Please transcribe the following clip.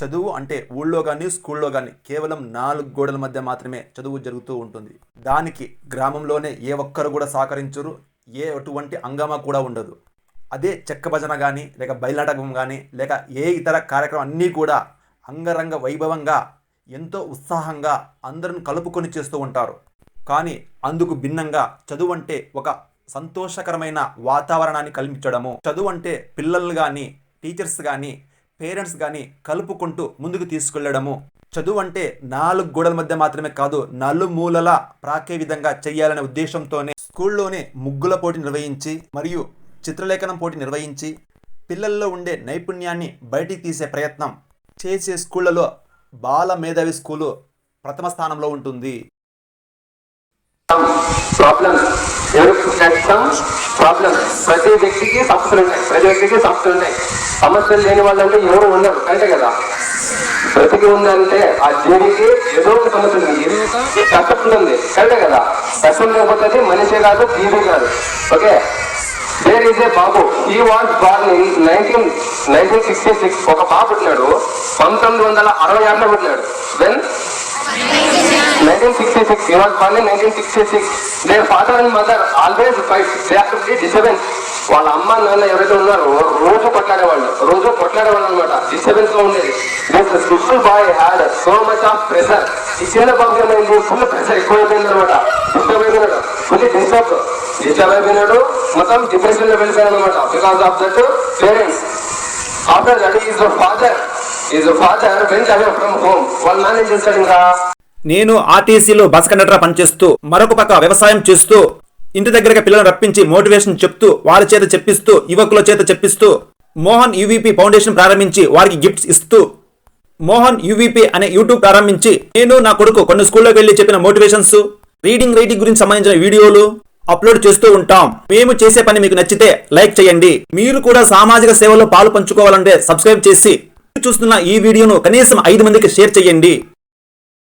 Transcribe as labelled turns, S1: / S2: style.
S1: చదువు అంటే ఊళ్ళో కానీ స్కూల్లో కానీ కేవలం నాలుగు గోడల మధ్య మాత్రమే చదువు జరుగుతూ ఉంటుంది. దానికి గ్రామంలోనే ఏ ఒక్కరు కూడా సహకరించరు ఏ అటువంటి అంగమా కూడా ఉండదు. అదే చెక్క భజన కానీ లేక బయలాటకం కానీ లేక ఏ ఇతర కార్యక్రమం అన్నీ కూడా అంగరంగ వైభవంగా ఎంతో ఉత్సాహంగా అందరిని కలుపుకొని చేస్తూ ఉంటారు. కానీ అందుకు భిన్నంగా చదువు అంటే ఒక సంతోషకరమైన వాతావరణాన్ని కల్పించడము. చదువు అంటే పిల్లలు కానీ టీచర్స్ కానీ పేరెంట్స్ కానీ కలుపుకుంటూ ముందుకు తీసుకెళ్ళడము. చదువు అంటే నాలుగు గోడల మధ్య మాత్రమే కాదు నలుమూలల ప్రాకే విధంగా చేయాలనే ఉద్దేశంతోనే స్కూల్లోనే ముగ్గుల పోటీ నిర్వహించి మరియు చిత్రలేఖనం పోటీ నిర్వహించి పిల్లల్లో ఉండే నైపుణ్యాన్ని బయటికి తీసే ప్రయత్నం చేసే స్కూళ్ళలో బాల మేధావి స్కూలు ప్రథమ స్థానంలో ఉంటుంది.
S2: ప్రాబ్లమ్స్ ఎవరికి నష్టం ప్రాబ్లం ప్రతి వ్యక్తికి సమస్యలు ఉన్నాయి ప్రతి వ్యక్తికి సమస్యలు ఉన్నాయి సమస్యలు లేని వాళ్ళంటే ఎవరు ఉండరు. అంటే కదా? బ్రతికి ఉందంటే ఆ జీవికి ఏదో ఒక సమస్య ఉంది కష్టం ఉంటుంది. కరెక్టే కదా? కష్టం లేకపోతే మనిషి కాదు జీవి కాదు. Okay? There is a Babu. He was born in nineteen nineteen sixty six ఒక బాబు పుట్టినాడు. పంతొమ్మిది వందల అరవై ఆరులో పుట్టినాడు. Then 1966, he was born in 1966. Their father and mother always fight. They have to be disturbance. వాళ్ళ అమ్మ నాన్న ఎవరైతే ఉన్నారో రోజు కొట్లాడేవాళ్ళు. రోజు కొట్లాడేవాళ్ళు అనమాట డిస్టర్బెన్స్లో ఉండేది. This little boy had so much of pressure ఈ చిన్న బాబు ఏమైంది? ఫుల్ ప్రెషర్ ఎక్కువైపోయింది అనమాట డిస్టర్బ్ అయిపోయినాడు. ఫుల్ డిస్టర్బ్ డిస్టర్బ్ అయిపోయినాడు. మొత్తం డిప్రెషన్లో వెళ్ళిపోయాడు అనమాట because of that parents after that is father is father went away from home వాళ్ళు మేనేజ్ చేస్తాడు ఇంకా?
S1: నేను ఆర్టీసీలో బస్ కండక్టర్ పనిచేస్తూ మరొక పక్క వ్యవసాయం చేస్తూ ఇంటి దగ్గరగా పిల్లలను రప్పించి మోటివేషన్ చెప్తూ వారి చేత చెప్పిస్తూ యువకుల చేత చెప్పిస్తూ మోహన్ యూవీపీ ఫౌండేషన్ ప్రారంభించి వారికి గిఫ్ట్స్ ఇస్తూ మోహన్ యూవీపీ అనే యూట్యూబ్ ప్రారంభించి నేను నా కొడుకు కొన్ని స్కూల్లోకి వెళ్ళి చెప్పిన మోటివేషన్స్ రీడింగ్ రైటింగ్ గురించి సంబంధించిన వీడియోలు అప్లోడ్ చేస్తూ ఉంటాం. మేము చేసే పని మీకు నచ్చితే లైక్ చేయండి. మీరు కూడా సామాజిక సేవలో పాలు పంచుకోవాలంటే సబ్స్క్రైబ్ చేసి చూస్తున్న ఈ వీడియోను కనీసం ఐదు మందికి షేర్ చేయండి.